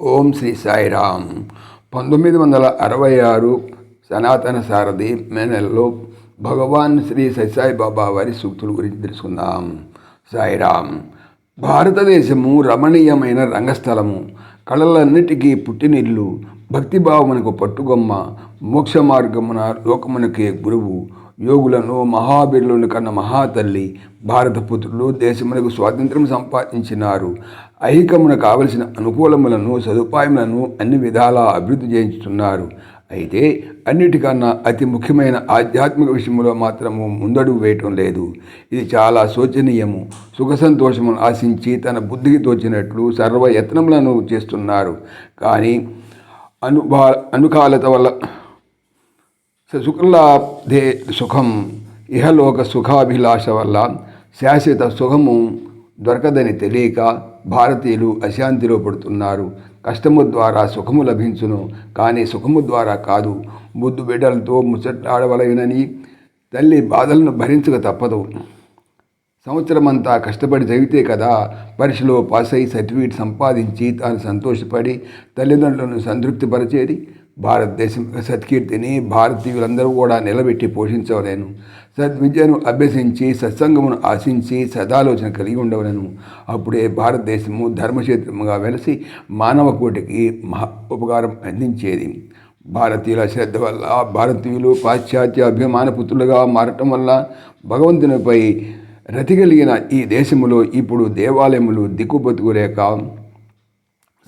ఓం శ్రీ సాయిరామ్. పంతొమ్మిది వందల అరవై ఆరు సనాతన సారథి మే నెలలో భగవాన్ శ్రీ సత్యసాయి బాబా వారి సూక్తుల గురించి తెలుసుకుందాం. సాయిరామ్ భారతదేశము రమణీయమైన రంగస్థలము. కళలన్నిటికీ పుట్టినిల్లు భక్తిభావమునకు పట్టుగొమ్మ మోక్ష మార్గమున లోకమునకే గురువు. యోగులను మహాబీరులను కన్న మహాతల్లి భారత పుత్రులు దేశమునకు స్వాతంత్రం సంపాదించినారు. ఐహికమున కావలసిన అనుకూలములను సదుపాయములను అన్ని విధాలా అభివృద్ధి చేయించుతున్నారు అయితే అన్నిటికన్నా అతి ముఖ్యమైన ఆధ్యాత్మిక విషయంలో మాత్రము ముందడుగు వేయటం లేదు. ఇది చాలా శోచనీయము. సుఖ సంతోషమును ఆశించి తన బుద్ధికి తోచినట్లు సర్వయత్నములను చేస్తున్నారు. కానీ అనుభా అనుకాలత వల్ల సుఖలాబ్ధే సుఖం. ఇహలోక సుఖాభిలాష వల్ల శాశ్వత సుఖము దొరకదని తెలియక భారతీయులు అశాంతిలో పడుతున్నారు. కష్టము ద్వారా సుఖము లభించును కానీ సుఖము ద్వారా కాదు. బుద్ధు బిడ్డలతో ముచ్చట్లాడవలగినని తల్లి బాధలను భరించక తప్పదు. సంవత్సరమంతా కష్టపడి చదివితే కదా పరీక్షలో పాస్ అయి సర్టిఫికేట్ సంపాదించి తాను సంతోషపడి తల్లిదండ్రులను సంతృప్తిపరిచేది? భారతదేశం సత్కీర్తిని భారతీయులందరూ కూడా నిలబెట్టి పోషించవలేను. సద్విద్యను అభ్యసించి సత్సంగమును ఆశించి సదాలోచన కలిగి ఉండవలను. అప్పుడే భారతదేశము ధర్మక్షేత్రముగా వెలసి మానవ కోటికి మహా ఉపకారం అందించేది. భారతీయుల శ్రద్ధ వల్ల భారతీయులు పాశ్చాత్య అభిమాన పుత్రులుగా మారటం వల్ల భగవంతునిపై రతి కలిగిన ఈ దేశములో ఇప్పుడు దేవాలయములు దిక్కుబతుకులేక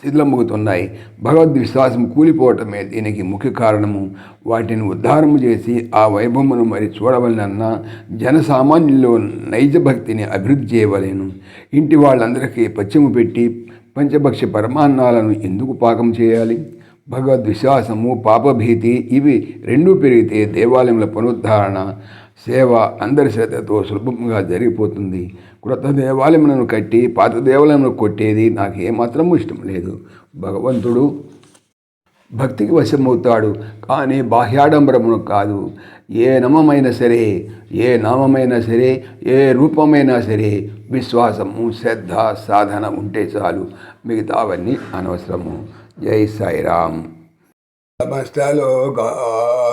శిథిలమవుతున్నాయి భగవద్ విశ్వాసం కూలిపోవటమే దీనికి ముఖ్య కారణము. వాటిని ఉద్ధారము చేసి ఆ వైభవమును మరి చూడవలనన్న జనసామాన్యుల్లో నైజ భక్తిని అభివృద్ధి చేయవలేను. ఇంటి వాళ్ళందరికీ పశ్చిమ పెట్టి పంచభక్ష పరమాన్నాలను ఎందుకు పాకం చేయాలి? భగవద్ విశ్వాసము పాపభీతి ఇవి రెండూ పెరిగితే దేవాలయంలో పునరుద్ధరణ సేవ అందరి శ్రద్ధతో సులభంగా జరిగిపోతుంది. క్రొత్త దేవాలయములను కట్టి పాత దేవాలయములను కొట్టేది నాకు ఏమాత్రం ఇష్టం లేదు. భగవంతుడు భక్తికి వశమవుతాడు కానీ బాహ్యాడంబరమును కాదు. ఏ నమమైనా సరే ఏ నామమైనా సరే ఏ రూపమైనా సరే విశ్వాసము శ్రద్ధ సాధన ఉంటే చాలు. మిగతావన్నీ అనవసరము. జై సాయిరామ్.